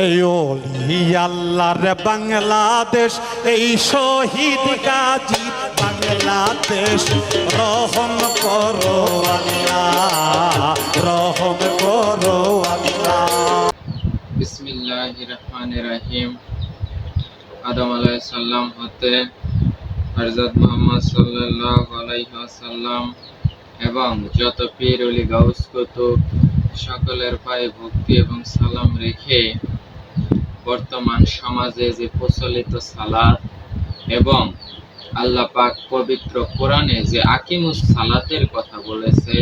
এই ওলি আল্লাহর বাংলাদেশ, এই শহীদ গাজী বাংলাদেশ, রহম করো আল্লাহ, রহম করো আল্লাহ। বিসমিল্লাহ রহমান রাহিম। আদম আলাইসাল্লাম হতে হরজত মোহাম্মদ সাল্লাহ আলাইসাল্লাম এবং যত পীর, অলি, গাউস, কুতুব সকলের পায়ে ভক্তি এবং সালাম রেখে বর্তমান সমাজে যে প্রচলিত সালাত এবং আল্লাহ পাক পবিত্র কোরআনে যে আকিমুস সালাতের কথা বলেছে,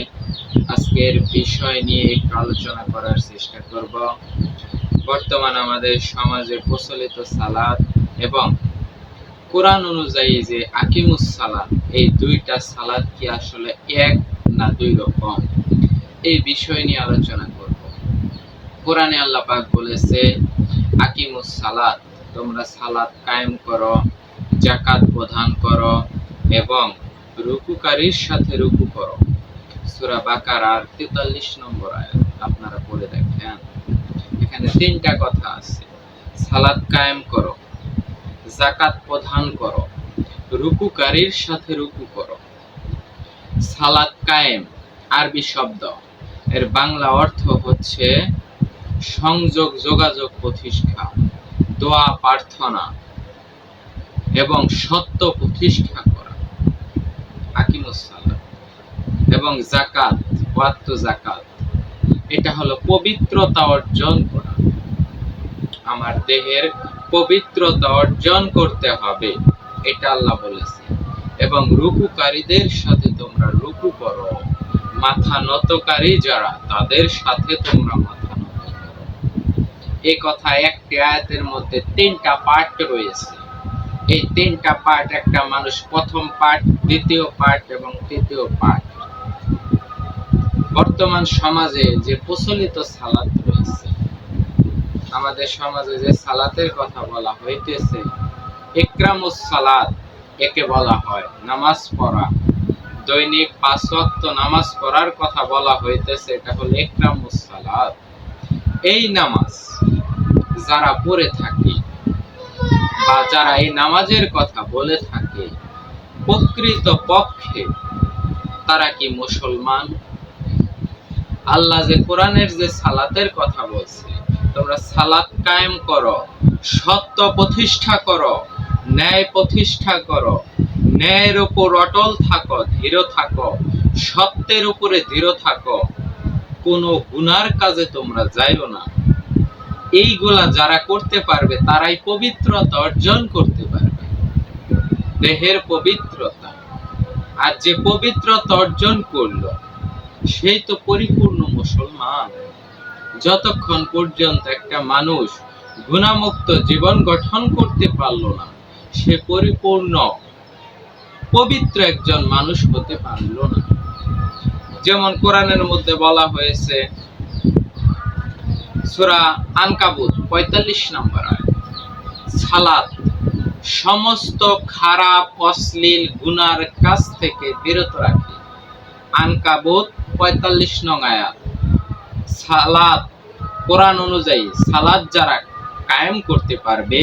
আজকের বিষয় নিয়ে একটু আলোচনা করার চেষ্টা করব। বর্তমান আমাদের সমাজে প্রচলিত সালাত এবং কোরআন অনুযায়ী যে আকিমুস সালাত, এই দুইটা সালাত কি আসলে এক না দুই রকম? এই বিষয় নিয়ে আলোচনা করব। কোরআনে আল্লাহ পাক বলেছে আকিমুস সালাত তোমরা সালাত কায়েম করো জাকাত প্রদান করো এবং রুকুকারীর সাথে রুকু করো। সূরা বাকারার 43 নম্বর আয়াত, আপনারা পড়ে দেখেন। এখানে তিনটা কথা আছে। সালাত কায়েম করো জাকাত প্রদান করো, রুকুকারীর সাথে রুকু করো। সালাত কায়েম, আরবি শব্দ। এর বাংলা অর্থ হচ্ছে সংযোগ যোগাযোগ প্রতিষ্ঠা, দোয়া প্রার্থনা এবং সত্য প্রতিষ্ঠা করা। আকিমুস এবং জাকাত ওয়াত্ত জাকাত এটা হলো পবিত্রতা অর্জন করা। আমার দেহের পবিত্রতা অর্জন করতে হবে, এটা আল্লাহ বলেছে এবং রুকুকারীদের সাথে তোমরা রুকু করো। মাথা নতকারী যারা, তাদের সাথে তোমরা মাথা এই কথা একটি আয়াতের মধ্যে তিনটা পার্ট রয়েছে। এই তিনটা পার্ট একটা মানুষ প্রথম পার্ট দ্বিতীয় পার্ট এবং তৃতীয় পার্ট বর্তমান সমাজে যে প্রচলিত সালাত রয়েছে, আমাদের সমাজে যে সালাতের কথা বলা হইতেছে, ইকরামুস সালাত একে বলা হয় নামাজ পড়া। দৈনিক পাঁচ ওয়াক্ত নামাজ পড়ার কথা বলা হইতেছে, এটা হলো ইকরামুস সালাত। এই নামাজ যারা পড়ে থাকে বা যারা এই নামাজের কথা বলে থাকে প্রকৃত পক্ষে তারা কি মুসলমান? আল্লাহ যে কোরআনের যে সালাতের কথা বলছে, তোমরা সালাত কায়েম করো, সত্য প্রতিষ্ঠা করো, ন্যায় প্রতিষ্ঠা করো, ন্যায়ের উপর অটল থাকো, ধীর থাকো, সত্যের উপরে ধীর থাকো, কোনো গুনার কাজে তোমরা যাইও না। এইগুলা যারা করতে পারবে, তারাই পবিত্রতা অর্জন করতে পারবে। দেহের পবিত্রতা। আর যে পবিত্রতা অর্জন করল, সেই তো পরিপূর্ণ মুসলমান। যতক্ষণ পর্যন্ত একটা মানুষ গুণামুক্ত জীবন গঠন করতে পারল না, সে পরিপূর্ণ, পবিত্র একজন মানুষ হতে পারল না। যেমন কোরআনের মধ্যে বলা হয়েছে সূরা আনকাবুত, পঁয়তাল্লিশ নম্বর আয়াত সালাত, সমস্ত খারাপ, অশ্লীল গুনার কাছ থেকে বিরত রাখে। আনকাবুত, পঁয়তাল্লিশ নং আয়াত। সালাত, কোরআন অনুযায়ী সালাত যারা কায়েম করতে পারবে,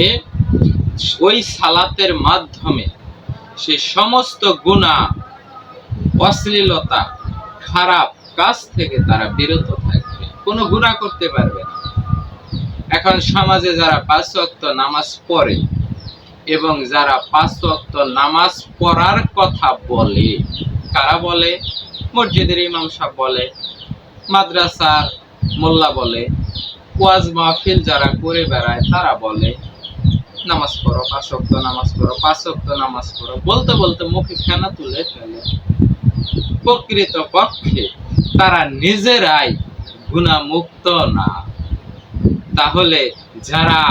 ওই সালাতের মাধ্যমে সে সমস্ত গুণা অশ্লীলতা, খারাপ কাজ থেকে তারা বিরত থাকবে। কোনো গুণা করতে পারবে এখন সমাজে যারা পাঁচ ওয়াক্ত নামাজ পড়ে এবং যারা পাঁচ ওয়াক্ত নামাজ পড়ার কথা বলে, কারা বলে? মসজিদের ইমাম বলে, মাদ্রাসার মোল্লা বলে, ওয়াজ মাহফিল যারা করে বেড়ায় তারা বলে, নামাজ পড়ো, পাঁচ ওয়াক্ত নামাজ পড়ো, পাঁচ ওয়াক্ত নামাজ পড়ো। বলতে বলতে মুখে ফেনা তুলে ফেলে। প্রকৃত পক্ষে তারা নিজেরাই গুণামুক্ত না। তাহলে যারা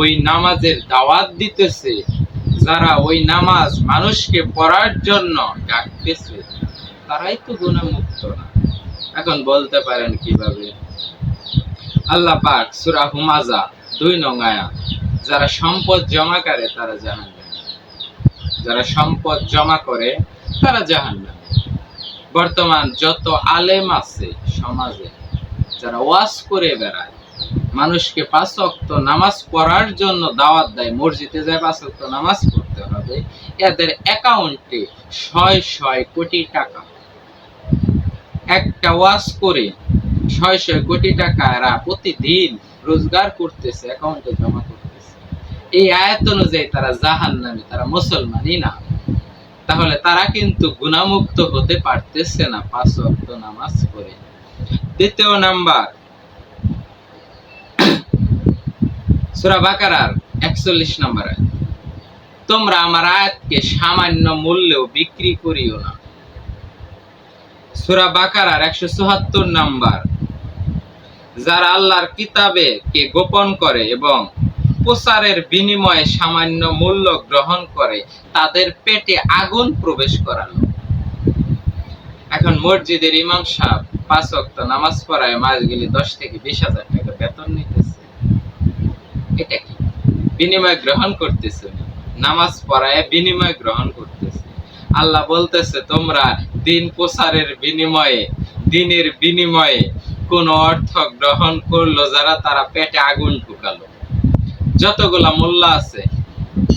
ওই নামাজের দাওয়াত দিতেছে, যারা ওই নামাজ মানুষকে পড়ার জন্য ডাকতেছে, তারাই তো গুণামুক্ত না। এখন বলতে পারেন কীভাবে? আল্লাহ পাক সূরা হুমাজা দুই নং আয়াত, যারা সম্পদ জমা করে তারা জাহান্নামী। যারা সম্পদ জমা করে তারা জাহান্নামী। বর্তমান যত আলেম আছে সমাজে, যারা ওয়াজ করে বেড়ায় মানুষকে পাঁচ ওয়াক্ত নামাজ পড়ার জন্য দাওয়াত দেয়। মসজিদে যায় পাঁচ ওয়াক্ত নামাজ পড়তে হবে। এদের অ্যাকাউন্টে ছয় ছয় কোটি টাকা। একটা ওয়াজ করে ছয় ছয় কোটি টাকা এরা প্রতিদিন রোজগার করতেছে অ্যাকাউন্টে জমা করতেছে। এই আয়াত অনুযায়ী তারা জাহান নামে তারা মুসলমানই না। তাহলে তারা কিন্তু গুণামুক্ত হতে পারতেছে না পাঁচ ওয়াক্ত নামাজ পড়ে। দ্বিতীয় নাম্বার সূরা বাকারার 41 নম্বর তোমরা আমার আয়াতকে সামান্য মূল্যেও বিক্রি করিও না। সূরা বাকারার 174 নাম্বার, যারা আল্লাহর কিতাবে কে গোপন করে এবং প্রচারের বিনিময়ে সামান্য মূল্য গ্রহণ করে, তাদের পেটে আগুন প্রবেশ করালো। এখন মসজিদের ইমাম সাহেব পাঁচ ওয়াক্ত নামাজ পড়ায় মাস গেলে দশ থেকে বিশ হাজার টাকা বেতন নিতেছে এটা কি বিনিময় গ্রহণ করতেছে। নামাজ পড়ায় বিনিময় গ্রহণ করতেছে। আল্লাহ বলতেছে, তোমরা দিন প্রসারের বিনিময়ে, দিনের বিনিময়ে কোন অর্থ গ্রহণ করল যারা তারা পেটে আগুন ঢুকালো। যতগুলা মোল্লা আছে,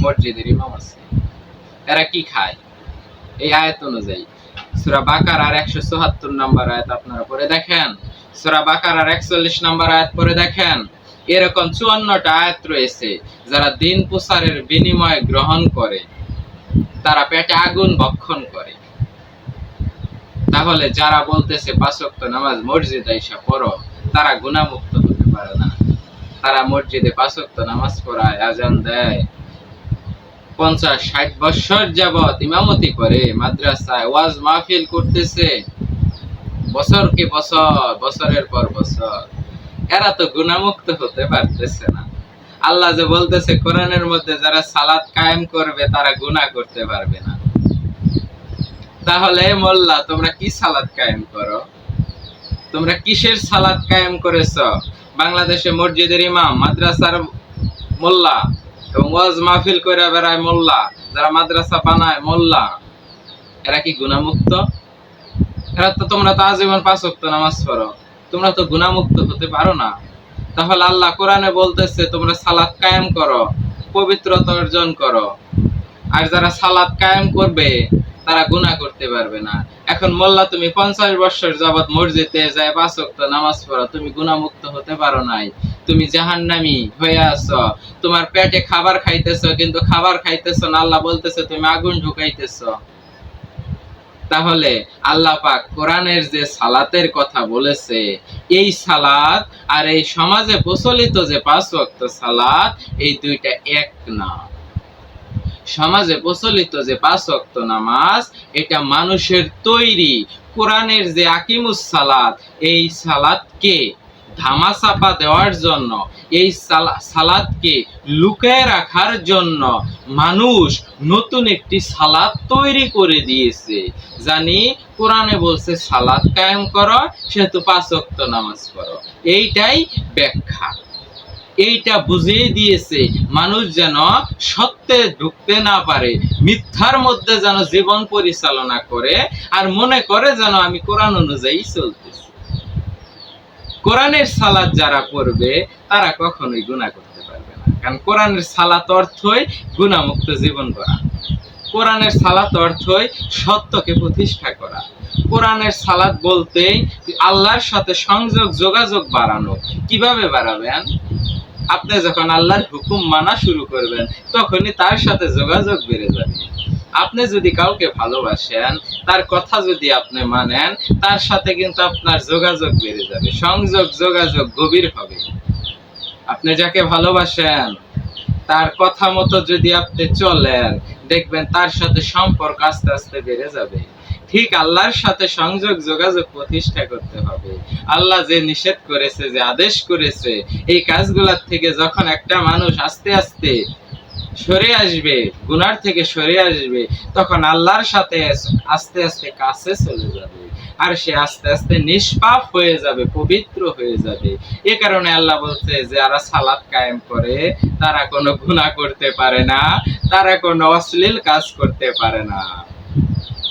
মসজিদের ইমাম আছে, এরা কি খায়? এই আয়াত অনুযায়ী, সূরা বাকারার 174 নম্বর আয়াত আপনারা পড়ে দেখেন। সূরা বাকারার 41 নম্বর আয়াত পড়ে দেখেন। এরকম 54টা আয়াত রয়েছে যারা দিন প্রসারের বিনিময় গ্রহণ করে, তারা পেটে আগুন ভক্ষণ করে। তাহলে যারা বলতেছে পাঁচ ওয়াক্ত নামাজ মসজিদে আইসা পড়ো, তারা গুনাহমুক্ত হতে পারে না। তারা মসজিদে পাঁচ ওয়াক্ত নামাজ পড়ায়, আজান দেয়। পঞ্চাশ, ষাট বছর যাবৎ ইমামতি করে, মাদ্রাসায় ওয়াজ মাহফিল করতেছে। বছরকে বছর, বছরের পর বছর। এরা তো গুণামুক্ত হতে পারতেছে না। আল্লাহ যে বলতেছে, কোরআনের মধ্যে যারা সালাত কায়েম করবে, তারা গুনাহ করতে পারবে না। তাহলে মোল্লা, তোমরা কি সালাত কায়েম করো? তোমরা কিসের সালাত কায়েম করেছ? বাংলাদেশে মসজিদের ইমাম, মাদ্রাসার মোল্লা এবং ওয়াজ মাহফিল করে বেড়ায় মোল্লা, যারা মাদ্রাসা বানায় মোল্লা, এরা কি গুণামুক্ত? এরা তো তোমরা তো আজীবন পাঁচ নামাজ পড়ো। তোমরা তো গুণামুক্ত হতে পারো না। তাহলে আল্লাহ কোরআনে বলতেছে, তোমরা সালাত কায়েম করো, পবিত্রতা অর্জন করো। আর যারা সালাত কায়েম করবে, তারা গুনাহ করতে পারবে না। এখন মোল্লা, তুমি পঞ্চাশ বছর যাবত মসজিদে যায় ওয়াক্ত নামাজ পড়ো, তুমি গুণামুক্ত হতে পারো নাই। তুমি জাহান্নামি হয়ে আছো, তোমার পেটে খাবার খাইতেছো, কিন্তু খাবার খাইতেছো না। আল্লাহ বলতেছে, তুমি আগুন ঢুকাইতেছো। তাহলে আল্লাহ পাক কোরআনের যে সালাতের কথা বলেছে, এই সালাত আর এই সমাজে প্রচলিত যে পাঁচ ওয়াক্ত সালাত, এই দুইটা এক না। সমাজে প্রচলিত যে পাঁচ ওয়াক্ত নামাজ, এটা মানুষের তৈরি কোরআনের যে আকিমুস সালাত, এই সালাতকে ধামাচাপা দেওয়ার জন্য, এই সালাদকে লুকায় রাখার জন্য মানুষ নতুন একটি সালাদ তৈরি করে দিয়েছে। জানি কোরআনে বলছে, সালাদ কায়েম করো, সেহেতু পাঁচ ওয়াক্ত নামাজ পড়ো। এইটাই ব্যাখ্যা। এইটা বুঝিয়ে দিয়েছে মানুষ যেন সত্যে ঢুকতে না পারে, মিথ্যার মধ্যে যেন জীবন পরিচালনা করে, আর মনে করে যেন আমি কোরআন অনুযায়ী চলতেছি। কোরআনের সালাত যারা পড়বে তারা কখনোই গুনাহ করতে পারবে না। কারণ কোরআনের সালাত অর্থই গুণামুক্ত জীবন করা। কোরআনের সালাত অর্থই সত্যকে প্রতিষ্ঠা করা। কোরআনের সালাত বলতেই আল্লাহর সাথে সংযোগ, যোগাযোগ বাড়ানো। কীভাবে বাড়াবেন আপনি যখন আল্লাহর হুকুম মানা শুরু করবেন, তখনই তার সাথে যোগাযোগ বেড়ে যাবে। আপনি যদি কাউকে ভালোবাসেন, তার কথা যদি আপনি মানেন, তার সাথে কিন্তু আপনার যোগাযোগ বেড়ে যাবে, সংযোগ, যোগাযোগ গভীর হবে। আপনি যাকে ভালোবাসেন, তার কথা মতো যদি আপনি চলেন, দেখবেন তার সাথে সম্পর্ক আস্তে আস্তে বেড়ে যাবে। ঠিক আল্লাহর সাথে সংযোগ, যোগাযোগ প্রতিষ্ঠা করতে হবে। আল্লাহ যে নিষেধ করেছে, যে আদেশ করেছে, এই কাজগুলার থেকে যখন একটা মানুষ আস্তে আস্তে সরে আসবে, গুনার থেকে সরে আসবে, তখন আল্লাহর সাথে আস্তে আস্তে কাছে চলে যাবে। আর সে আস্তে আস্তে নিষ্পাপ হয়ে যাবে, পবিত্র হয়ে যাবে। এ কারণে আল্লাহ বলছে যারা সালাদ কায়েম করে, তারা কোনো গুণা করতে পারে না, তারা কোনো অশ্লীল কাজ করতে পারে না।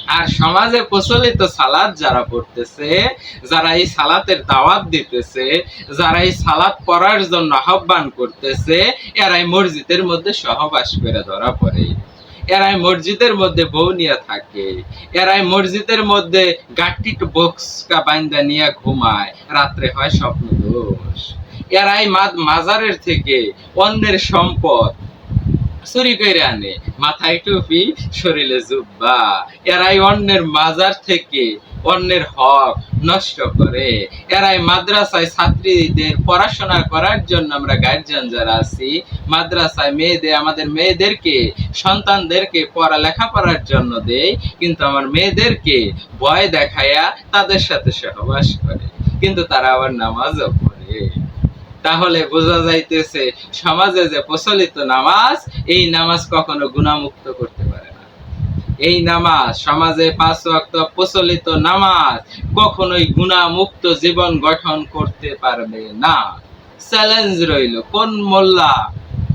আর সমাজে প্রচলিত সালাদ যারা পড়তেছে, যারা এই সালাতের দাওয়াত দিতেছে, যারা এই সালাদ পড়ার জন্য আহ্বান করতেছে, এরাই মসজিদের মধ্যে সহবাস করে ধরা পড়ে। এরাই মসজিদের মধ্যে বউ নিয়ে থাকে। এরাই মসজিদের মধ্যে গাট্টি বক্স কা বাইন্দা নিয়ে ঘুমায়। রাত্রে হয় স্বপ্ন দোষ এরাই মাজারের থেকে অন্যের সম্পদ চুরি করে আনে। মাথায় টুপি, শরীরে জুব্বা। এরাই অন্যের মাজার থেকে অন্যের হক নষ্ট করে। এরাই মাদ্রাসায় ছাত্রীদের পড়াশোনা করার জন্য আমরা গার্জিয়ান যারা আছি, মাদ্রাসায় মেয়েদের, আমাদের মেয়েদেরকে, সন্তানদেরকে পড়া লেখাপড়ার জন্য দেই। কিন্তু আমার মেয়েদেরকে ভয় দেখায়া তাদের সাথে সহবাস করে। কিন্তু তারা আবার নামাজও পড়ে। তাহলে বোঝা যাইতেছে সমাজে যে প্রচলিত নামাজ, এই নামাজ কখনো গুণামুক্ত করতে পারে না। এই নামাজ, সমাজে পাঁচ ওয়াক্ত প্রচলিত নামাজ কখনোই গুণামুক্ত জীবন গঠন করতে পারবে না। চ্যালেঞ্জ রইল, কোন মোল্লা,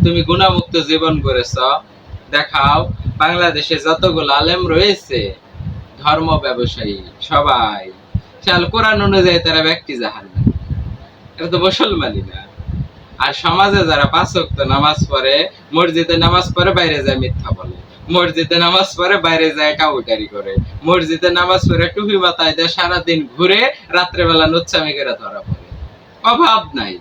তুমি গুণামুক্ত জীবন করেছ? দেখাও, বাংলাদেশে যতগুলো আলেম রয়েছে, ধর্ম ব্যবসায়ী সবাই চাল কোরআন অনুযায়ী তারা ব্যক্তি জাহান এটা তো মুসলমানই না। আর সমাজে যারা পাঁচ ওয়াক্ত নামাজ পড়ে, মসজিদে নামাজ পড়ে বাইরে যায় মিথ্যা বলে। মসজিদে নামাজ পড়ে বাইরে যায় কাউটারি করে। মসজিদে নামাজ পড়ে টুপি মাথায় দেয় সারাদিন ঘুরে রাত্রেবেলা নুচ্ছামি করে ধরা পড়ে। অভাব নাই।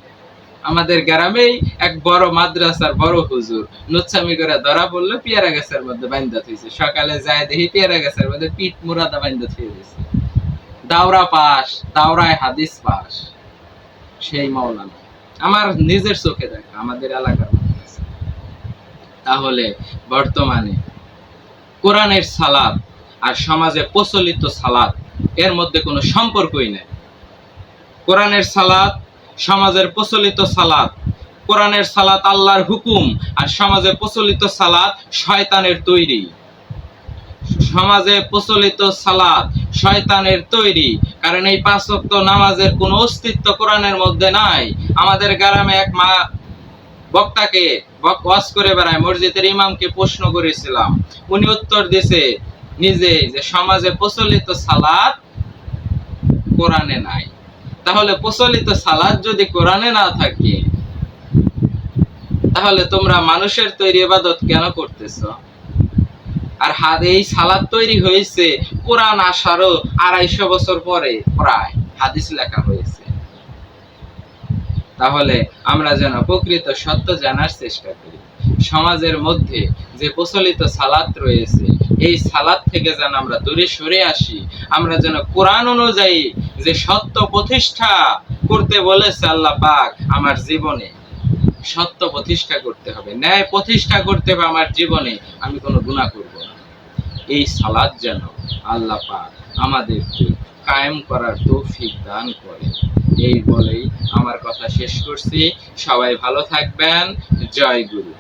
আমাদের গ্রামেই এক বড় মাদ্রাসার বড় হুজুর নুচ্ছামি করে ধরা পড়ল, পেয়ারা গাছের মধ্যে বাইন্দা থইছে। সকালে যায় দেখি পেয়ারা গাছের মধ্যে পিঠ মুরাদা বাইন্দা থুয়ে দিছে দাওরা পাস, দাওরায় হাদিস পাস। সেই মাওলানা আমার নিজের চোখে দেখা, আমাদের এলাকার তাহলে বর্তমানে কোরআনের সালাদ আর সমাজে প্রচলিত সালাদ এর মধ্যে কোনো সম্পর্কই নেই। কোরআনের সালাদ সমাজের প্রচলিত সালাদ কোরআনের সালাত আল্লাহর হুকুম আর সমাজে প্রচলিত সালাদ শয়তানের তৈরি। সমাজে প্রচলিত সালাদ শয়তানের তৈরি, কারণ এই পাঁচ ওয়াক্ত নামাজের কোনো অস্তিত্ব কোরআনের মধ্যে নাই। আমাদের গ্রামে এক মা বক্তাকে ওয়াজ করে বেড়ায়, মসজিদের ইমামকে প্রশ্ন করেছিলাম। উনি উত্তর দিছে নিজে যে সমাজে প্রচলিত সালাদ কোরআনে নাই। তাহলে প্রচলিত সালাদ যদি কোরআনে না থাকে, তাহলে তোমরা মানুষের তৈরি ইবাদত কেন করতেছো? আর এই সালাদ তৈরি হয়েছে কোরআন আসারও আড়াইশো বছর পরে, প্রায় হাদিস লেখা হয়েছে। তাহলে আমরা যেন প্রকৃত সত্য জানার চেষ্টা করি। সমাজের মধ্যে যে প্রচলিত সালাত রয়েছে, এই সালাদ থেকে যেন আমরা দূরে সরে আসি, আমরা যেন কোরআন অনুযায়ী যে সত্য প্রতিষ্ঠা করতে বলেছে আল্লাহ পাক, আমার জীবনে সত্য প্রতিষ্ঠা করতে হবে। ন্যায় প্রতিষ্ঠা করতে হবে আমার জীবনে, আমি কোনো গুণা করব না। এই সালাদ যেন আল্লাহ পাক আমাদেরকে কায়েম করার তৌফিক দান করে। এই বলেই আমার কথা শেষ করছি। সবাই ভালো থাকবেন। জয় গুরু।